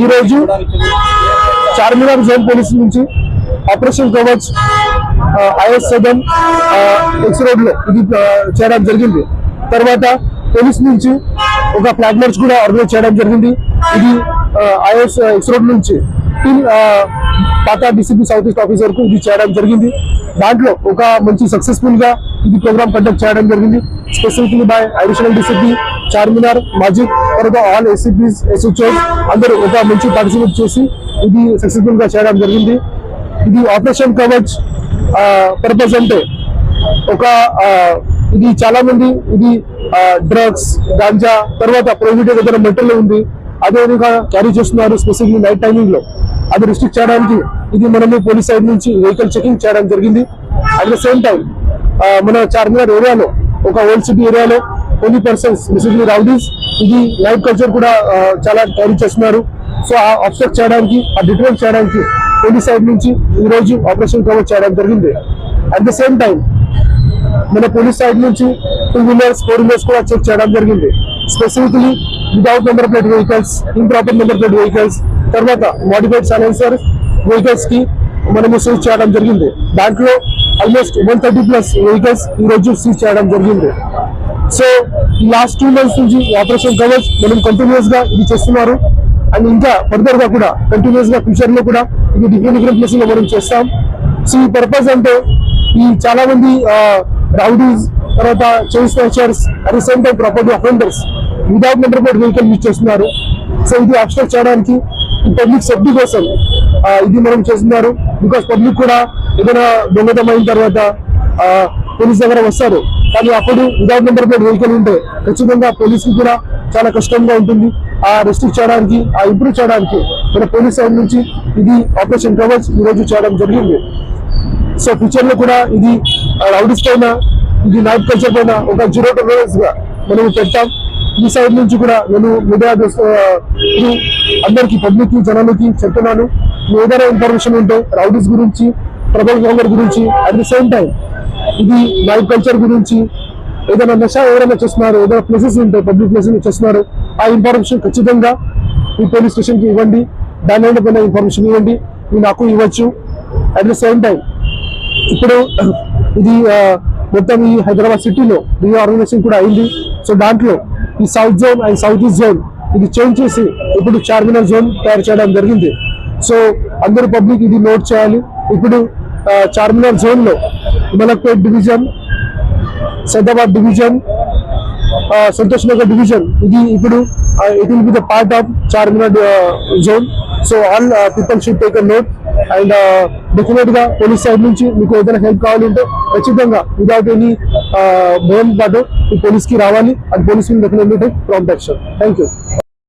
ఈ రోజు Charminar zone police నుంచి operation Kavach IS seven X రోడ్లో ఇది చేయడం జరిగింది. తర్వాత పోలీస్ నుంచి ఒక ఫ్లాగ్ మార్చ్ కూడా ఆర్గనైజ్ చేయడం జరిగింది. ఇది ఐఎస్ ఎక్స్ రోడ్ నుంచి టిల్ పాత డిసిపి సౌత్ ఈస్ట్ ఆఫీస్ వరకు ఇది చేయడం జరిగింది. దాంట్లో ఒక మంచి సక్సెస్ఫుల్గా ఇది ప్రోగ్రామ్ కండక్ట్ చేయడం జరిగింది. Specifically by additional DCP Charminar Majid తర్వాత ఆల్ ఎస్సీపీస్ ఎస్హెచ్ఓస్ అందరూ ఒక మంచి పార్టిసిపేట్ చేసి ఇది సక్సెస్ఫుల్గా చేయడం జరిగింది. ఇది ఆపరేషన్ కవచ్ పర్పస్ అంటే ఒక ఇది చాలా మంది ఇది డ్రగ్స్ గాంజా తర్వాత ప్రొహిబిటెడ్ ఏదైనా మెటల్ ఉంది అదే విధంగా క్యారీ చేస్తున్నారు స్పెసిఫిక్లీ నైట్ టైమింగ్లో. అది రిస్ట్రిక్ట్ చేయడానికి ఇది మనము పోలీస్ సైడ్ నుంచి వెహికల్ చెకింగ్ చేయడం జరిగింది. అట్ ద సేమ్ టైం మన చార్మినార్ ఏరియాలో ఒక ఓల్డ్ సిటీ ఏరియాలో కొన్ని పర్సన్స్ మిసిడ్లీ రౌడీస్ ఇది లైఫ్ కల్చర్ కూడా చాలా క్యారీ చేస్తున్నారు. సో ఆ అబ్స్ట్రక్ట్ చేయడానికి ఆ డిటెక్ట్ చేయడానికి పోలీస్ సైడ్ నుంచి ఈ రోజు ఆపరేషన్ కవర్ చేయడం జరిగింది. అట్ ద సేమ్ టైం మన పోలీస్ సైడ్ నుంచి టూ వీలర్స్ ఫోర్ వీలర్స్ కూడా చెక్ చేయడం జరిగింది. Specifically without number plate vehicles improper number plate vehicles తర్వాత మోడిఫైడ్ సైలెన్సర్ వెహికల్స్కి మనము సీజ్ చేయడం జరిగింది. దాంట్లో almost one thirty plus vehicles ఈ రోజు సీజ్ చేయడం జరిగింది. సో లాస్ట్ టూ మంత్స్ నుంచి ఆపరేషన్ కవర్స్ మనం కంటిన్యూస్గా ఇది చేస్తున్నారు. అండ్ ఇంకా ఫర్దర్గా కూడా కంటిన్యూస్గా ఫ్యూచర్లో కూడా ఇది డిఫరెంట్ డిఫరెంట్ ప్లేసెస్లో మనం చేస్తాం. సో ఈ పర్పస్ అంటే ఈ చాలా మంది రౌడీస్ తర్వాత chain snatchers at the same time property offenders without number plate vehicle use చేస్తున్నారు. సో ఇది అబ్స్ట్రాక్ట్ చేయడానికి ఈ పబ్లిక్ సేఫ్టీ కోసం ఇది మనం చేస్తున్నారు. బికాస్ పబ్లిక్ కూడా ఏదైనా దొంగతనం అయిన తర్వాత పోలీస్ దగ్గర వస్తారు. కానీ అప్పుడు వితౌట్ నెంబర్ ప్లేట్ వెహికల్ ఉంటే ఖచ్చితంగా పోలీస్కి కూడా చాలా కష్టంగా ఉంటుంది. ఆ రెస్ట్రిక్ట్ చేయడానికి ఆ ఇంప్రూవ్ చేయడానికి మన పోలీస్ సైడ్ నుంచి ఇది ఆపరేషన్ కవర్స్ ఈరోజు చేయడం జరిగింది. సో ఫ్యూచర్లో కూడా ఇది రౌడీస్ పైన ఇది నైట్ కల్చర్ పైన ఒక జీరో టాలరెన్స్గా మనం పెట్టాం ఈ సైడ్ నుంచి కూడా నేను మీడియా అందరికి పబ్లిక్కి జనాలకి చెప్తున్నాను. ఏదైనా ఇన్ఫర్మేషన్ ఉంటే రౌడీస్ గురించి ప్రబల్ గవర్నర్ గురించి అట్ ది సేమ్ టైం ఇది నైట్ కల్చర్ గురించి ఏదైనా నష ఎవరైనా చేస్తున్నారు ఏదైనా ప్లేసెస్ ఉంటాయి పబ్లిక్ ప్లేసెస్ చేస్తున్నారు ఆ ఇన్ఫర్మేషన్ ఖచ్చితంగా ఈ పోలీస్ స్టేషన్కి ఇవ్వండి. దాని మీద పైన ఇన్ఫర్మేషన్ ఇవ్వండి. మీరు నాకు ఇవ్వచ్చు. అట్ ది సేమ్ టైం ఇప్పుడు ఇది మొత్తం ఈ హైదరాబాద్ సిటీలో రీఆర్గనైజేషన్ కూడా అయింది. సో దాంట్లో ఈ south zone and south east zone ఇది చేంజ్ చేసి ఇప్పుడు చార్మినార్ జోన్ తయారు చేయడం జరిగింది. సో అందరు పబ్లిక్ ఇది నోట్ చేయాలి. ఇప్పుడు చార్మినార్ జోన్లో Malakpet division Saidabad division Santosh Nagar division ఇది ఇప్పుడు it will be the part of Charminar zone so all people should take a note and డెఫినెట్గా పోలీస్ సైడ్ నుంచి మీకు ఏదైనా హెల్ప్ కావాలంటే ఖచ్చితంగా విదౌట్ ఎనీ భయం పాటు పోలీస్కి రావాలి. And police will definitely take prompt action thank you